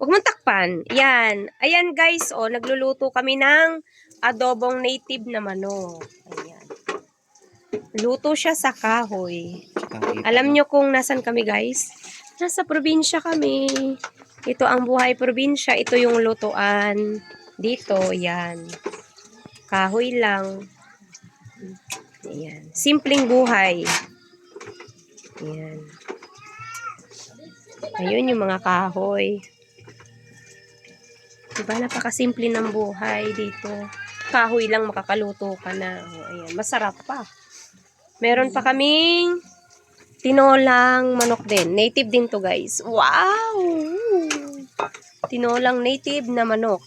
Huwag mong takpan. Yan. Ayan guys, oh, nagluluto kami ng adobong native na manok. Ayan. Luto siya sa kahoy. Alam nyo kung nasan kami guys? Nasa probinsya kami. Ito ang buhay probinsya. Ito yung lutuan. Dito, yan. Kahoy lang. Ayan. Simpleng buhay. Ayan. Ayun yung mga kahoy. Diba, napakasimple ng buhay dito. Kahoy lang makakaluto ka na. O, ayan, masarap pa. Meron pa kaming tinolang manok din. Native din to guys. Wow! Tinolang native na manok.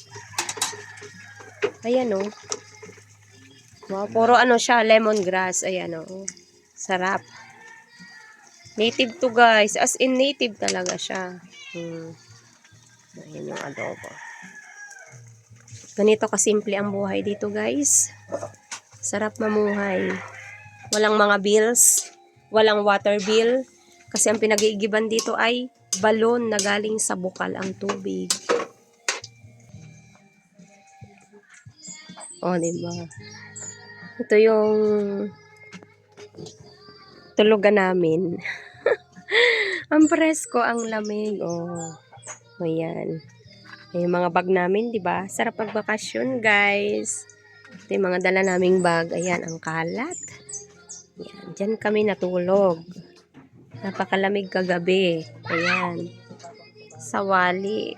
Ayan o. Wow, puro ano siya, lemongrass. Ayan o. Sarap. Native to guys. As in native talaga siya. Hmm. Ayan yung adobo. Ganito kasimple ang buhay dito guys. Sarap mamuhay. Walang mga bills. Walang water bill. Kasi ang pinag-iigiban dito ay balon na galing sa bukal ang tubig. O, diba? Ito yung tulugan namin. ang presko, ang lamig. Oh. O, yan. Yung mga bag namin, di ba? Sarap magbakasyon, guys. Ito yung mga dala naming bag. Ayan, ang kalat. Ayan, dyan kami natulog. Napakalamig kagabi. Ayan. Sawali.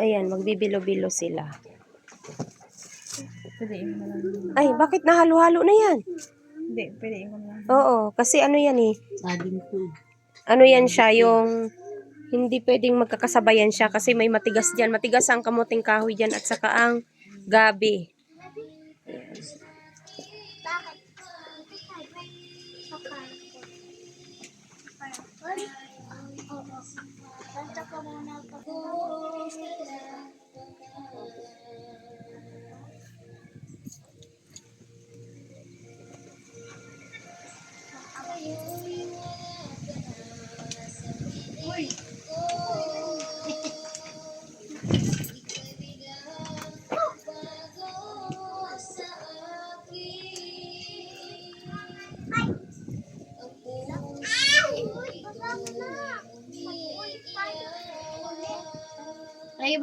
Ayan, magbibilo-bilo sila. Pwede mo na lang. Ay, bakit nahalo-halo na yan? Hindi, pwede mo na lang. Oo, kasi ano yan eh. Saging po. Ano yan siya, yung hindi pwedeng magkakasabayan siya kasi may matigas dyan. Matigas ang kamuting kahoy dyan at saka ang gabi. Bye. Bye,